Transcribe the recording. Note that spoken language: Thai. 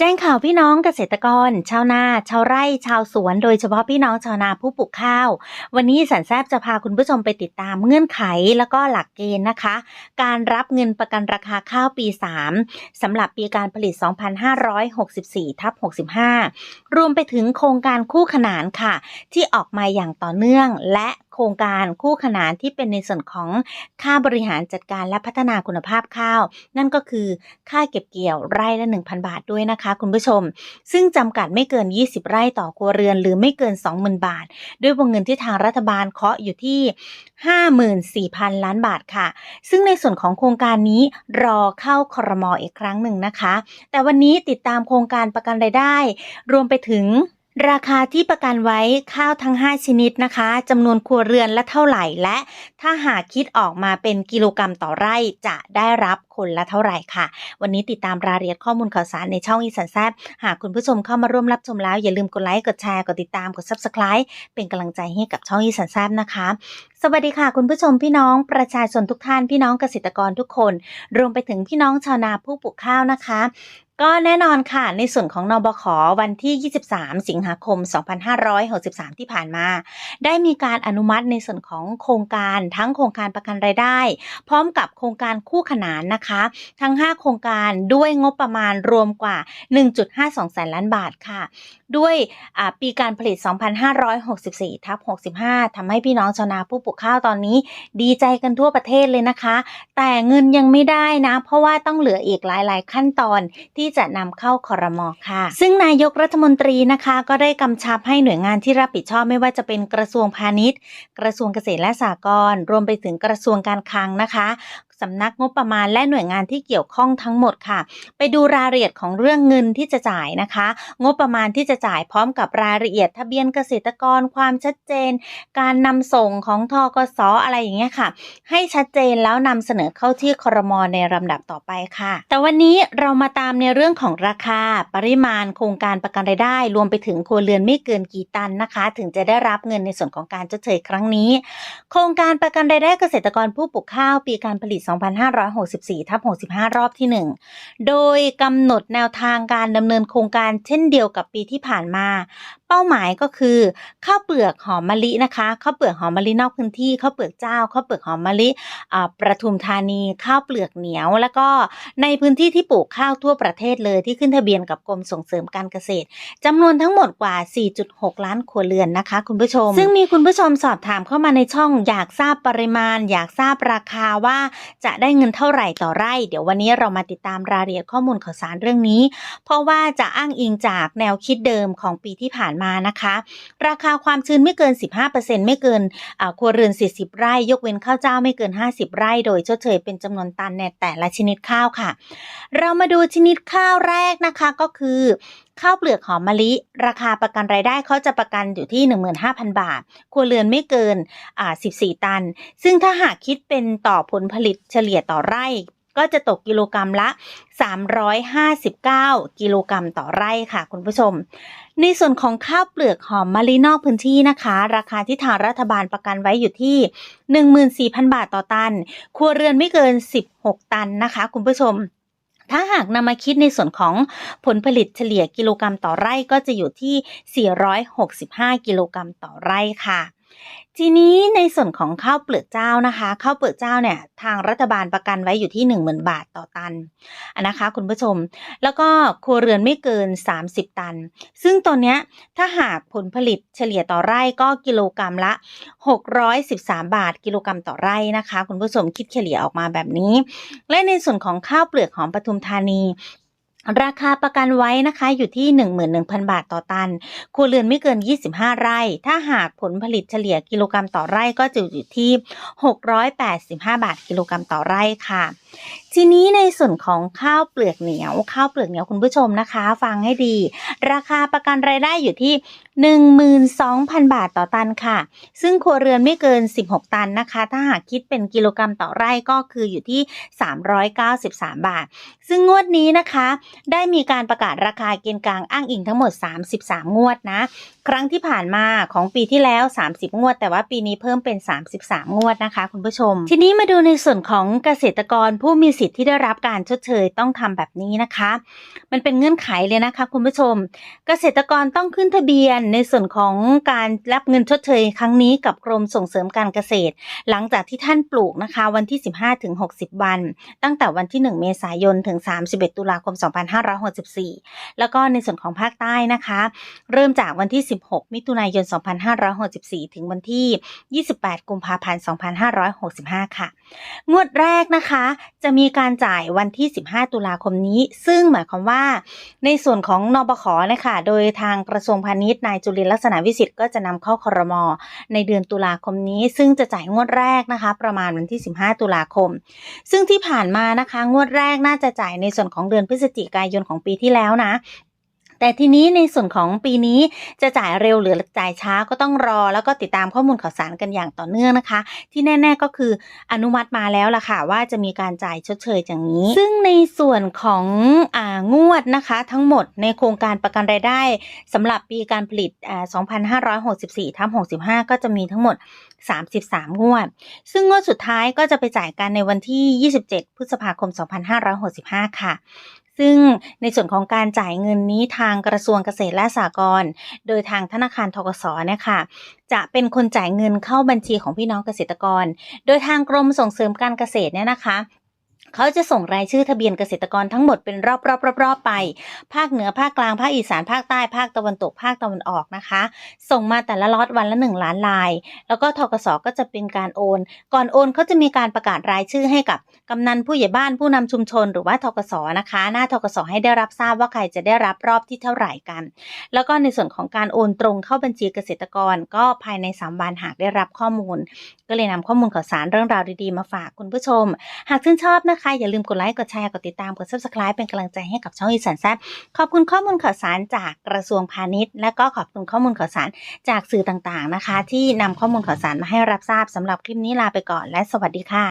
แจ้งข่าวพี่น้องเกษตรกร ชาวนาชาวไร่ชาวสวน โดยเฉพาะพี่น้องชาวนาผู้ปลูกข้าว วันนี้สันแซบจะพาคุณผู้ชมไปติดตามเงื่อนไขแล้วก็หลักเกณฑ์นะคะ การรับเงินประกันราคาข้าวปี 3สำหรับปีการผลิต 2564ทับ65 รวมไปถึงโครงการคู่ขนานค่ะ ที่ออกมาอย่างต่อเนื่องและ ครงการคู่ขนานที่เป็นในส่วนของค่าบริหารจัดการและพัฒนาคุณภาพข้าว นั่นก็คือค่าเก็บเกี่ยวไร่ละ 1,000 บาทด้วยนะคะ คุณผู้ชม ซึ่งจำกัดไม่เกิน 20 ไร่ต่อครัวเรือน หรือไม่เกิน 20,000 บาท ด้วยวงเงินที่ทางรัฐบาลเคาะอยู่ที่ 54,000 ล้านบาทค่ะ ซึ่งในส่วนของโครงการนี้รอเข้าครมอีกครั้งหนึ่งนะคะ แต่วันนี้ติดตามโครงการประกันรายได้ รวมไปถึง ราคาที่ประกันไว้ข้าวทั้ง 5 ชนิดนะคะจำนวนครัวเรือนละเท่าไหร่และ ถ้าหากคิดออกมาเป็นกิโลกรรัมต่อไร่จะได้รับคนละเท่าไหร่ค่ะ วันนี้ติดตามรายละเอียดข้อมูลข่าวสารในช่องอีสานแซบหากคุณผู้ชมเข้ามาร่วมรับชมแล้ว อย่าลืมกดไลค์กดแชร์กดติดตามกด subscribe เป็นกำลังใจให้กับช่องอีสานแซบนะคะ สวัสดีค่ะ คุณผู้ชมพี่น้องประชาชนทุกท่านพี่น้องเกษตรกรทุกคน รวมไปถึงพี่น้องชาวนาผู้ปลูกข้าวนะคะ ก็แน่นอนค่ะ ในส่วนของนบขวันที่ 23 สิงหาคม 2563 ที่ผ่านมา ได้มีการอนุมัติในส่วนของโครงการทั้งโครงการประกันรายได้ พร้อมกับโครงการคู่ขนานนะคะ ทั้ง 5 โครงการด้วยงบประมาณรวมกว่า 1.52 แสนล้านบาทค่ะ ด้วยปีการผลิต 2564ทับ65ทำให้พี่น้องชาวนาผู้ปลูกข้าวตอนนี้ ดีใจกันทั่วประเทศเลยนะคะ แต่เงินยังไม่ได้นะ เพราะว่าต้องเหลืออีกหลาย ๆ ขั้นตอนที่จะนำเข้าคอรมอค่ะ ซึ่งนายกรัฐมนตรีนะคะ ก็ได้กำชับให้หน่วยงานที่รับผิดชอบไม่ว่าจะเป็นกระทรวงพาณิชย์ กระทรวงเกษตรและสหกรณ์รวมไปถึงกระทรวงการคลังนะคะ สำนักงบประมาณและหน่วยงานที่เกี่ยวข้องทั้งหมดค่ะ ไปดูรายละเอียดของเรื่องเงินที่จะจ่ายนะคะ งบประมาณที่จะจ่ายพร้อมกับรายละเอียด ทะเบียนเกษตรกรความชัดเจน การนำส่งของทกสอะไรอย่างเงี้ยค่ะ ให้ชัดเจนแล้วนำเสนอเข้าที่ครมในลำดับต่อไปค่ะ แต่วันนี้เรามาตามในเรื่องของราคา ปริมาณโครงการประกันรายได้ รวมไปถึงครัวเรือนไม่เกินกี่ตันนะคะ ถึงจะได้รับเงินในส่วนของการชดเชยครั้งนี้ โครงการประกันรายได้เกษตรกรผู้ปลูกข้าวปีการผลิต2564ทับ65 รอบที่ 1 โดยกำหนดแนวทางการดำเนินโครงการเช่นเดียวกับปีที่ผ่านมา เป้าหมายก็คือข้าวเปลือกหอมมะลินะคะข้าวเปลือกหอมมะลินอกพื้นที่ข้าวเปลือกเจ้าข้าวเปลือกหอมมะลิประทุมธานีข้าวเปลือกเหนียว แล้วก็ในพื้นที่ที่ปลูกข้าวทั่วประเทศเลยที่ขึ้นทะเบียนกับกรมส่งเสริมการเกษตรจำนวนทั้งหมดกว่า 4.6 ล้านครัวเรือนนะคะ คุณผู้ชม ซึ่งมีคุณผู้ชมสอบถามเข้ามาในช่องอยากทราบปริมาณ อยากทราบราคาว่าจะได้เงินเท่าไหร่ต่อไร่ เดี๋ยววันนี้เรามาติดตามรายละเอียดข้อมูลข่าวสารเรื่องนี้ เพราะว่าจะอ้างอิงจากแนวคิดเดิมของปีที่ผ่านมานะคะ ราคาความชื้นไม่เกิน 15%ไม่เกินครัวเรือน 40 ไร่ ยกเว้นข้าวเจ้าไม่เกิน 50 ไร่ โดยชดเชยเป็นจำนวนตันในแต่ละชนิดข้าวค่ะ เรามาดูชนิดข้าวแรกนะคะก็คือข้าวเปลือกหอมมะลิ ราคาประกันรายได้เขาจะประกันอยู่ที่ 15,000 บาท ครัวเรือนไม่เกิน 14 ตัน ซึ่งถ้าหากคิดเป็นต่อผลผลิตเฉลี่ยต่อไร่ ก็จะตกกิโลกรรัมละ 359 กิโลกรรัมต่อไร่ค่ะคุณผู้ชม ในส่วนของข้าวเปลือกหอมมะลินอกพื้นที่นะคะ ราคาที่ทางรัฐบาลประกันไว้อยู่ที่ 14,000 บาทต่อตัน ครัวเรือนไม่เกิน 16 ตันนะคะ คุณผู้ชมถ้าหากนำมาคิดในส่วนของผลผลิตเฉลี่ยกิโลกรรัมต่อไร่ก็จะอยู่ที่ 465 กิโลกรรัมต่อไร่ค่ะ ทีนี้ในส่วนของข้าวเปลือกเจ้านะคะข้าวเปลือกเจ้าเนี่ยทางรัฐบาลประกันไว้อยู่ที่ 10,000 บาทต่อตันนะคะ คุณผู้ชม แล้วก็ครัวเรือนไม่เกิน 30 ตัน ซึ่งตัวเนี้ถ้าหากผลผลิตเฉลี่ยต่อไร่ก็กิโลกรรัมละ 613 บาทกิโลกรรัมต่อไร่นะคะ คุณผู้ชมคิดเฉลี่ยออกมาแบบนี้ และในส่วนของข้าวเปลือกหอมปทุมธานี ราคาประกันไว้นะคะอยู่ที่ 11,000 บาทต่อตัน ครัวเรือนไม่เกิน 25 ไร่ ถ้าหากผลผลิตเฉลี่ยกิโลกรรัมต่อไร่ก็จะอยู่ที่ 685 บาทกิโลกรรัมต่อไร่ค่ะทีนี้ในส่วนของข้าวเปลือกเหนียว ข้าวเปลือกเหนียวคุณผู้ชมนะคะ ฟังให้ดี ราคาประกันรายได้อยู่ที่ 12,000 บาทต่อตันค่ะ ซึ่งครัวเรือนไม่เกิน 16 ตันนะคะ ถ้าหากคิดเป็นกิโลกรรัมต่อไร่ก็คืออยู่ที่ 393 บาท ซึ่งงวดนี้นะคะ ได้มีการประกาศราคาเกณฑ์กลางอ้างอิงทั้งหมด 33 งวดนะ ครั้งที่ผ่านมาของปีที่แล้ว 30 งวด แต่ว่าปีนี้เพิ่มเป็น 33 งวดนะคะ คุณผู้ชม ทีนี้มาดูในส่วนของเกษตรกรผู้มีสิทธิ์ที่ได้รับการชดเชยต้องทำแบบนี้นะคะ มันเป็นเงื่อนไขเลยนะคะคุณผู้ชม เกษตรกรต้องขึ้นทะเบียนในส่วนของการรับเงินชดเชยครั้งนี้กับกรมส่งเสริมการเกษตร หลังจากที่ท่านปลูกนะคะ วันที่ 15ถึง60 วัน ตั้งแต่วันที่ 1 เมษายนถึง 31 ตุลาคม 2564 แล้วก็ในส่วนของภาคใต้นะคะ เริ่มจากวันที่ 16 มิถุนายน 2564 ถึงวันที่ 28 กุมภาพันธ์ 2565 ค่ะ งวดแรกนะคะ จะมีการจ่ายวันที่ 15 ตุลาคมนี้ ซึ่งหมายความว่า ในส่วนของนบขนะคะโดยทางกระทรวงพาณิชย์นายจุลินลักษณะวิสิทธ์ก็จะนำเข้าคอรมอในเดือนตุลาคมนี้ ซึ่งจะจ่ายงวดแรกนะคะ ประมาณวันที่ 15 ตุลาคม ซึ่งที่ผ่านมานะคะ งวดแรกน่าจะจ่ายในส่วนของเดือนพฤศจิกายนของปีที่แล้วนะ แต่ทีนี้ในส่วนของปีนี้จะจ่ายเร็วหรือจ่ายช้าก็ต้องรอ แล้วก็ติดตามข้อมูลข่าวสารกันอย่างต่อเนื่องนะคะ ที่แน่ ๆก็คืออนุมัติมาแล้วล่ะค่ะว่าจะมีการจ่ายชดเชยอย่างนี้ ซึ่งในส่วนขององวดนะคะทั้งหมดในโครงการประกันรายได้สำหรับปีการผลิต 2564ทับ65 ก็จะมีทั้งหมด 33 งวด ซึ่งงวดสุดท้ายก็จะไปจ่ายกันในวันที่ 27 พฤษภาคม 2565 ค่ะ ซึ่งในส่วนของการจ่ายเงินนี้ทางกระทรวงเกษตรและสหกรณ์โดยทางธนาคารทกศเนี่ยค่ะจะเป็นคนจ่ายเงินเข้าบัญชีของพี่น้องเกษตรกร โดยทางกรมส่งเสริมการเกษตรเนี่ยนะคะ เขาจะส่งรายชื่อทะเบียนเกษตรกรทั้งหมดเป็นรอบๆๆๆไป ภาคเหนือภาคกลางภาคอีสานภาคใต้ภาคตะวันตกภาคตะวันออกนะคะ ส่งมาแต่ละล็อตวันละ 1 ล้านลาย แล้วก็ทกสก็จะเป็นการโอน ก่อนโอนเขาจะมีการประกาศรายชื่อให้กับกำนันผู้ใหญ่บ้านผู้นำชุมชนหรือว่าทกสนะคะ หน้าทกสให้ได้รับทราบว่าใครจะได้รับรอบที่เท่าไหร่กัน แล้วก็ในส่วนของการโอนตรงเข้าบัญชีเกษตรกร ก็ภายใน3วันหากได้รับข้อมูล ก็เลยนำข้อมูลข่าวสารเรื่องราวดีๆมาฝากคุณผู้ชม หากชื่นชอบนะนะคะ อย่าลืมกดไลค์ กดแชร์ กดติดตาม กด subscribe เป็นกำลังใจให้กับช่องอีสานแซบขอบคุณข้อมูลข่าวสารจากกระทรวงพาณิชย์ และก็ขอบคุณข้อมูลข่าวสารจากสื่อต่างๆนะคะ ที่นำข้อมูลข่าวสารมาให้รับทราบสำหรับคลิปนี้ลาไปก่อนและสวัสดีค่ะ